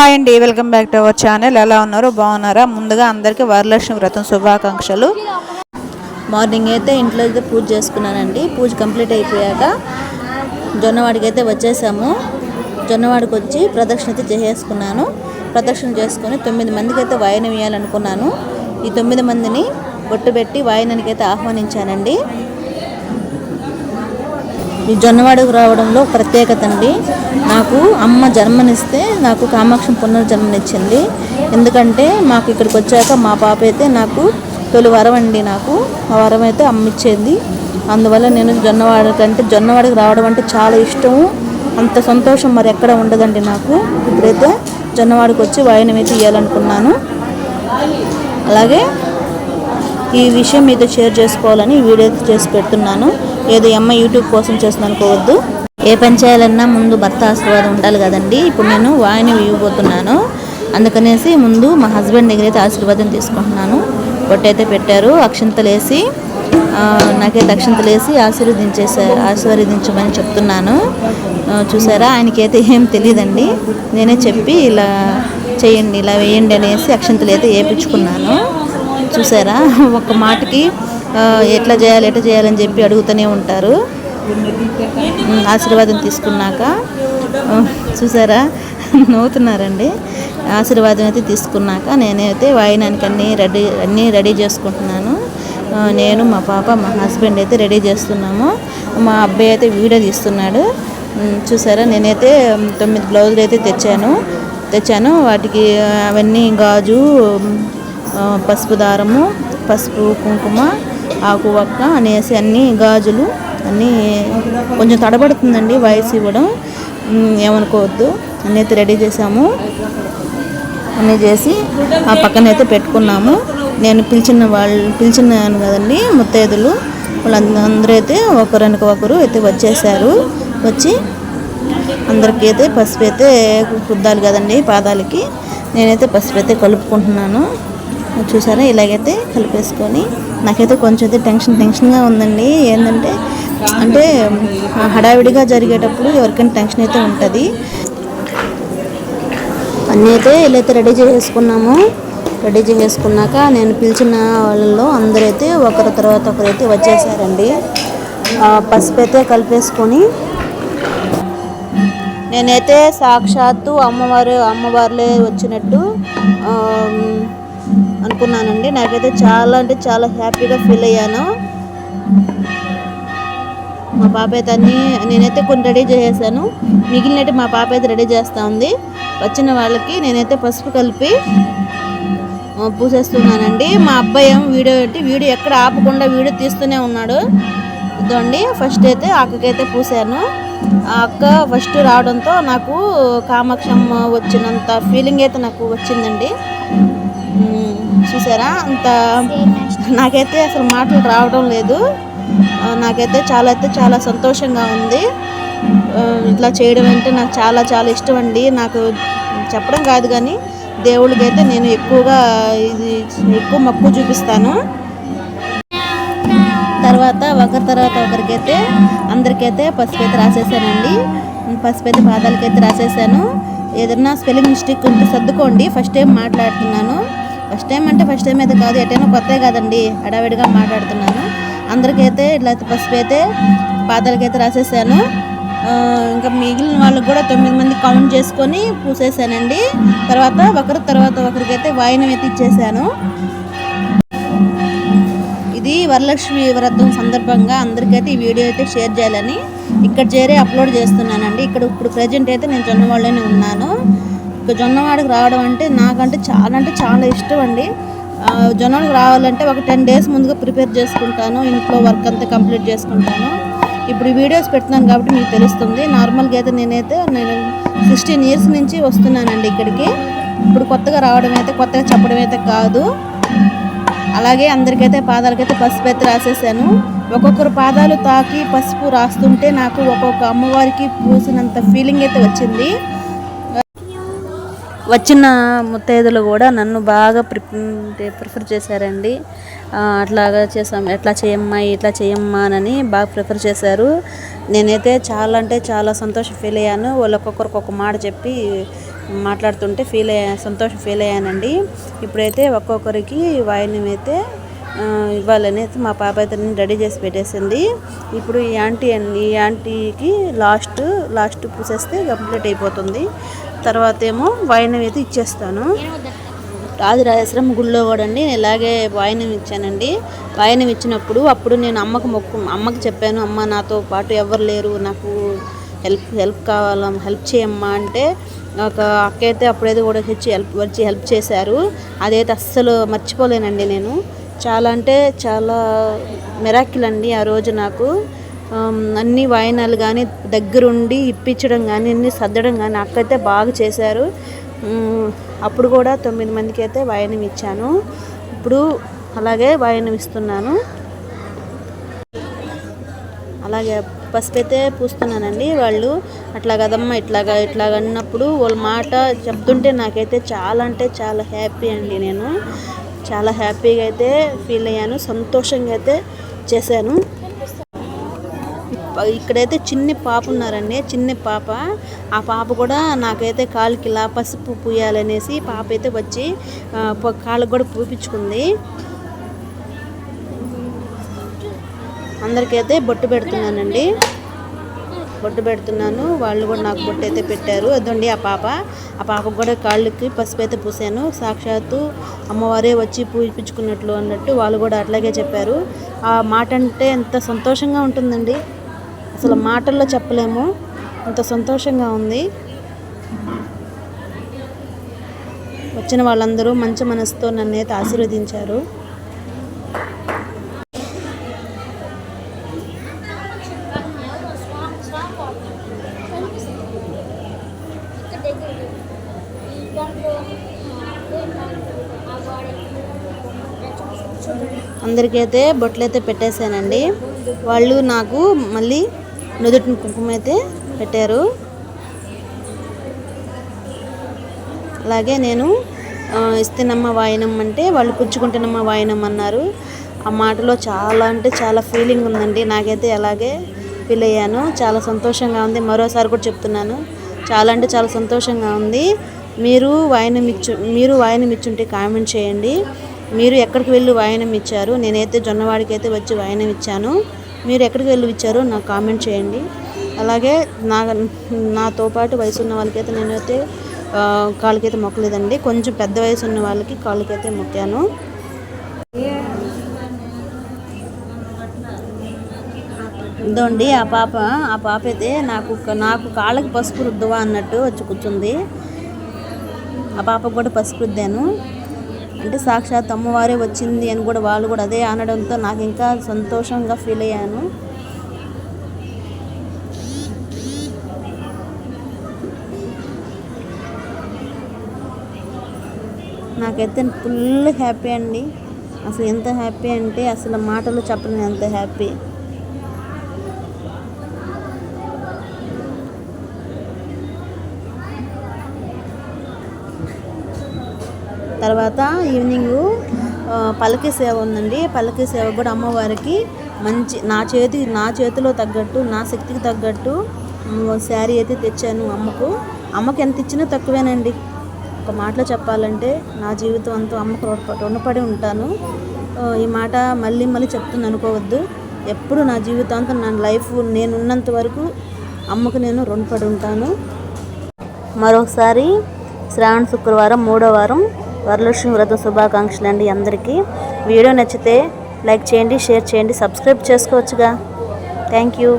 Hi అండి welcome back to our channel. ఎలా ఉన్నారు? బాగున్నారా? ముందుగా అందరికీ వరలక్ష్మి వ్రతం శుభాకాంక్షలు. మార్నింగ్ అయితే ఇంట్లో అయితే పూజ చేసుకున్నానండి. పూజ కంప్లీట్ అయిపోయాక జొన్నవాడికి అయితే వచ్చేసాము. జొన్నవాడికి వచ్చి ప్రదక్షిణ అయితే చేసేసుకున్నాను. ప్రదక్షిణ చేసుకొని తొమ్మిది మందికి అయితే వాయనం వేయాలనుకున్నాను. ఈ తొమ్మిది మందిని బొట్టు పెట్టి వాయనానికి అయితే ఆహ్వానించానండి. ఈ జొన్నవాడకు రావడంలో ప్రత్యేకత అండి. నాకు అమ్మ జన్మనిస్తే నాకు కామాక్షం పునర్జన్మనిచ్చింది. ఎందుకంటే మాకు ఇక్కడికి వచ్చాక మా పాప అయితే నాకు తొలి వరం అండి నాకు. ఆ వరం అయితే అమ్మ ఇచ్చేది అందువల్ల నేను జొన్నవాడ కంటే జొన్నవాడకి రావడం అంటే చాలా ఇష్టము. అంత సంతోషం మరి ఎక్కడ ఉండదండి నాకు. ఇప్పుడైతే జొన్నవాడికి వచ్చి వాయనం అయితే ఇవ్వాలనుకున్నాను అలాగే ఈ విషయం మీతో షేర్ చేసుకోవాలని వీడియో చేసి పెడుతున్నాను. ఏదో అమ్మ యూట్యూబ్ కోసం చేస్తుంది అనుకోవద్దు. ఏ పని చేయాలన్నా ముందు భర్త ఆశీర్వాదం ఉండాలి కదండి. ఇప్పుడు నేను వాయిని ఇవ్వబోతున్నాను అందుకనేసి ముందు మా హస్బెండ్ దగ్గర అయితే ఆశీర్వాదం తీసుకుంటున్నాను. బొట్టయితే పెట్టారు అక్షంతలేసి నాకైతే అక్షంతలేసి ఆశీర్వదించేసా ఆశీర్వదించమని చెప్తున్నాను. చూసారా? ఆయనకైతే ఏం తెలియదండి. నేనే చెప్పి ఇలా చేయండి ఇలా వేయండి అనేసి అక్షంతలు అయితే వేయించుకున్నాను. చూసారా? ఒక మాటకి ఎట్లా చేయాలి ఎట్లా చేయాలని చెప్పి అడుగుతూనే ఉంటారు. ఆశీర్వాదం తీసుకున్నాక. చూసారా? నవ్వుతున్నారండి. ఆశీర్వాదం అయితే తీసుకున్నాక నేనైతే వాయినానికి అన్నీ రెడీ అన్నీ రెడీ చేసుకుంటున్నాను. నేను మా పాప మా హస్బెండ్ అయితే రెడీ చేస్తున్నాము. మా అబ్బాయి అయితే వీడియో తీస్తున్నాడు. చూసారా? నేనైతే తొమ్మిది బ్లౌజులు అయితే తెచ్చాను. తెచ్చాను. వాటికి అవన్నీ గాజు పసుపు దారము పసుపు కుంకుమ ఆకు వక్క అనేసి అన్ని గాజులు అన్నీ కొంచెం తడబడుతుందండి వయసు ఇవ్వడం. ఏమనుకోవద్దు. అన్నీ అయితే రెడీ చేసాము అన్నీ చేసి ఆ పక్కన అయితే పెట్టుకున్నాము. నేను పిలిచిన వాళ్ళు పిలిచినాను కదండి ముత్తైదులు. వాళ్ళందరూ అందరూ అయితే ఒకరికి ఒకరు అయితే వచ్చేసారు వచ్చి అందరికీ అయితే పసుపు అయితే కుద్దాలి కదండి పాదాలకి. నేనైతే పసుపు అయితే కలుపుకుంటున్నాను. చూసారా? ఇలాగైతే కలిపేసుకొని నాకైతే కొంచెం అయితే టెన్షన్ టెన్షన్గా ఉందండి. ఏంటంటే అంటే హడావిడిగా జరిగేటప్పుడు ఎవరికైనా టెన్షన్ అయితే ఉంటుంది. అన్నీ అయితే ఇలా అయితే రెడీ చేసుకున్నాము. రెడీ చేసేసుకున్నాక నేను పిలిచిన వాళ్ళలో అందరైతే ఒకరి తర్వాత ఒకరైతే వచ్చేసారండి. పసుపు అయితే కలిపేసుకొని నేనైతే సాక్షాత్తు అమ్మవారు అమ్మవారులే వచ్చినట్టు అనుకున్నానండి. నాకైతే చాలా అంటే చాలా హ్యాపీగా ఫీల్ అయ్యాను. మా పాప అయితే అన్ని నేనైతే కొన్ని రెడీ చేసేసాను. మిగిలినట్టు మా పాప అయితే రెడీ చేస్తూ ఉంది. వచ్చిన వాళ్ళకి నేనైతే పసుపు కలిపి పూసేస్తున్నానండి. మా అబ్బాయి ఏమో వీడియో వీడియో ఎక్కడ ఆపకుండా వీడియో తీస్తూనే ఉన్నాడు. ఇదండి ఫస్ట్ అయితే అక్కకైతే పూసాను. ఆ అక్క ఫస్ట్ రావడంతో నాకు కామాక్షమ్మ వచ్చినంత ఫీలింగ్ అయితే నాకు వచ్చిందండి. చూసారా? అంత నాకైతే అసలు మాటలు రావడం లేదు. నాకైతే చాలా అయితే చాలా సంతోషంగా ఉంది. ఇట్లా చేయడం అంటే నాకు చాలా చాలా ఇష్టం అండి. నాకు చెప్పడం కాదు కానీ దేవుడికైతే నేను ఎక్కువగా ఇది ఎక్కువ మక్కువ చూపిస్తాను. తర్వాత ఒకరి తర్వాత ఒకరికైతే అందరికైతే పసుపు అయితే రాసేసానండి. పసుపు అయితే పాదాలకైతే రాసేసాను. ఏదన్నా స్పెల్లింగ్ మిస్టేక్ ఉంటే సర్దుకోండి. ఫస్ట్ టైం మాట్లాడుతున్నాను. ఫస్ట్ టైం అంటే ఫస్ట్ టైం అయితే కాదు ఎటైనా కొత్త కాదండి హడావిడిగా మాట్లాడుతున్నాను. అందరికైతే ఇట్లా అయితే పసుపు అయితే పాతలకైతే రాసేసాను. ఇంకా మిగిలిన వాళ్ళకి కూడా తొమ్మిది మంది కౌంట్ చేసుకొని పూసేసానండి. తర్వాత ఒకరి తర్వాత ఒకరికైతే వాయినం అయితే ఇచ్చేసాను. ఇది వరలక్ష్మి వ్రతం సందర్భంగా అందరికైతే ఈ వీడియో అయితే షేర్ చేయాలని ఇక్కడ చేరే అప్లోడ్ చేస్తున్నానండి. ఇక్కడ ఇప్పుడు ప్రజెంట్ అయితే నేను జొన్నవాడలోనే ఉన్నాను. ఇక జొన్నవాడకి రావడం అంటే నాకంటే చాలా అంటే చాలా ఇష్టం అండి ఆ, జొన్నవాడకి రావాలంటే ఒక టెన్ డేస్ ముందుగా ప్రిపేర్ చేసుకుంటాను ఇంట్లో వర్క్ అంతా కంప్లీట్ చేసుకుంటాను. ఇప్పుడు వీడియోస్ పెడుతున్నాను కాబట్టి మీకు తెలుస్తుంది. నార్మల్గా అయితే నేనైతే నేను సిక్స్టీన్ ఇయర్స్ నుంచి వస్తున్నానండి ఇక్కడికి. ఇప్పుడు కొత్తగా రావడం అయితే కొత్తగా చెప్పడం అయితే కాదు. అలాగే అందరికైతే పాదాలకైతే పసుపు అయితే రాసేసాను. ఒక్కొక్కరు పాదాలు తాకి పసుపు రాస్తుంటే నాకు ఒక్కొక్క అమ్మవారికి పూసినంత ఫీలింగ్ అయితే వచ్చింది. వచ్చిన ముత్తైదులు కూడా నన్ను బాగా ప్రి ప్రిఫర్ చేశారండి. అట్లాగా చేసాం ఎట్లా చేయమ్మా ఇట్లా చేయమ్మా అని బాగా ప్రిఫర్ చేశారు. నేనైతే చాలా అంటే చాలా సంతోషం ఫీల్ అయ్యాను. వాళ్ళు ఒక్కొక్కరికి ఒక మాట చెప్పి మాట్లాడుతుంటే ఫీల్ అయ్యా సంతోషం ఫీల్ అయ్యానండి. ఇప్పుడైతే ఒక్కొక్కరికి వాయినం అయితే ఇవ్వాలని అయితే మా పాప అయితే రెడీ చేసి పెట్టేసింది. ఇప్పుడు ఈ ఆంటీ ఈ ఆంటీకి లాస్ట్ లాస్ట్ పూసేస్తే కంప్లీట్ అయిపోతుంది. తర్వాత ఏమో వాయినం అయితే ఇచ్చేస్తాను. రాజరాజేశ్వరం గుళ్ళో కూడా అండి ఇలాగే వాయినం ఇచ్చానండి. వాయినం ఇచ్చినప్పుడు అప్పుడు నేను అమ్మకు మొక్కు అమ్మకి చెప్పాను అమ్మ నాతో పాటు ఎవరు లేరు నాకు హెల్ప్ హెల్ప్ కావాలా హెల్ప్ చేయమ్మా అంటే ఒక అక్క అయితే అప్పుడైతే కూడా వచ్చి హెల్ప్ వచ్చి హెల్ప్ చేశారు. అదైతే అస్సలు మర్చిపోలేనండి నేను. చాలా అంటే చాలా మెరాకిల్ అండి ఆ రోజు నాకు. అన్ని వాయినాలు కానీ దగ్గరుండి ఇప్పించడం కానీ అన్ని సర్దడం కానీ అక్కయితే బాగా చేశారు. అప్పుడు కూడా తొమ్మిది మందికి అయితే వాయనం ఇచ్చాను. ఇప్పుడు అలాగే వాయనం ఇస్తున్నాను. అలాగే ఫస్ట్ అయితే పూస్తున్నానండి వాళ్ళు. అట్లా కదమ్మా ఇట్లాగా ఇట్లాగ అన్నప్పుడు వాళ్ళ మాట చెప్తుంటే నాకైతే చాలా అంటే చాలా హ్యాపీ అండి నేను. చాలా హ్యాపీగా అయితే ఫీల్ అయ్యాను సంతోషంగా అయితే చేశాను. ఇక్కడైతే చిన్ని పాప ఉన్నారండి చిన్ని పాప. ఆ పాప కూడా నాకైతే కాలుకి ఇలా పసుపు పూయాలనేసి పాప అయితే వచ్చి ప- కాళ్ళకు కూడా పూపించుకుంది. అందరికైతే బొట్టు పెడుతున్నానండి. బొట్టు పెడుతున్నాను. వాళ్ళు కూడా నాకు బొట్టు అయితే పెట్టారు. అదండి ఆ పాప. ఆ పాపకు కూడా కాళ్ళకి పసుపు అయితే పూసాను. సాక్షాత్తు అమ్మవారే వచ్చి పూజించుకున్నట్లు అన్నట్టు వాళ్ళు కూడా అట్లాగే చెప్పారు. ఆ మాట అంటే ఎంత సంతోషంగా ఉంటుందండి. అసలు మాటల్లో చెప్పలేము. అంత సంతోషంగా ఉంది. వచ్చిన వాళ్ళందరూ మంచి మనసుతో నన్నైతే ఆశీర్వదించారు. అందరికైతే బొట్లు అయితే పెట్టేశానండి. వాళ్ళు నాకు మళ్ళీ నుదుటిని కుంకుమ అయితే పెట్టారు. అలాగే నేను ఇస్తేనమ్మ వాయినం అంటే వాళ్ళు పుచ్చుకుంటేనమ్మ వాయినం అన్నారు. ఆ మాటలో చాలా అంటే చాలా ఫీలింగ్ ఉందండి. నాకైతే అలాగే ఫీల్ అయ్యాను. చాలా సంతోషంగా ఉంది. మరోసారి కూడా చెప్తున్నాను. చాలా అంటే చాలా సంతోషంగా ఉంది. మీరు వాయినం ఇచ్చు మీరు వాయినం ఇచ్చుంటే కామెంట్ చేయండి. మీరు ఎక్కడికి వెళ్ళి వాయనం ఇచ్చారు? నేనైతే జొన్నవాడికి అయితే వచ్చి వాయనం ఇచ్చాను. మీరు ఎక్కడికి వెళ్ళి ఇచ్చారో నాకు కామెంట్ చేయండి. అలాగే నా నాతో పాటు వయసు ఉన్న వాళ్ళకైతే నేనైతే కాళ్ళకైతే మొక్కలేదండి. కొంచెం పెద్ద వయసు ఉన్న వాళ్ళకి కాళ్ళకైతే మొక్కాను. ఇదండి ఆ పాప ఆ పాప అయితే నాకు నాకు కాళ్ళకి పసుపు రుద్దువా అన్నట్టు వచ్చి కూర్చుంది. ఆ పాపకు కూడా పసుపు రుద్దాను. అంటే సాక్షాత్ అమ్మవారే వచ్చింది అని కూడా వాళ్ళు కూడా అదే అనడంతో నాకు ఇంకా సంతోషంగా ఫీల్ అయ్యాను. నాకైతే ఫుల్ హ్యాపీ అండి. అసలు ఎంత హ్యాపీ అంటే అసలు మాటలు చెప్పలేను ఎంత హ్యాపీ. తర్వాత ఈవినింగ్ ఆ, పల్లకి సేవ ఉందండి. పల్లకి సేవ కూడా అమ్మవారికి మంచి నా చేతి నా చేతిలో తగ్గట్టు నా శక్తికి తగ్గట్టు శారీ అయితే తెచ్చాను అమ్మకు. అమ్మకి ఎంత ఇచ్చినా తక్కువేనండి. ఒక మాటలో చెప్పాలంటే నా జీవితం అంతా అమ్మకు రుణప- రుణపడి ఉంటాను. ఈ మాట మళ్ళీ మళ్ళీ చెప్తుంది అనుకోవద్దు. ఎప్పుడు నా జీవితాంతం నా లైఫ్ నేను ఉన్నంత వరకు అమ్మకు నేను రుణపడి ఉంటాను. మరొకసారి శ్రావణ శుక్రవారం మూడో వారం వరలక్ష్మి వ్రత శుభాకాంక్షలు అండి అందరికీ. వీడియో నచ్చితే లైక్ చేయండి షేర్ చేయండి సబ్స్క్రైబ్ చేసుకోవచ్చుగా. Thank you.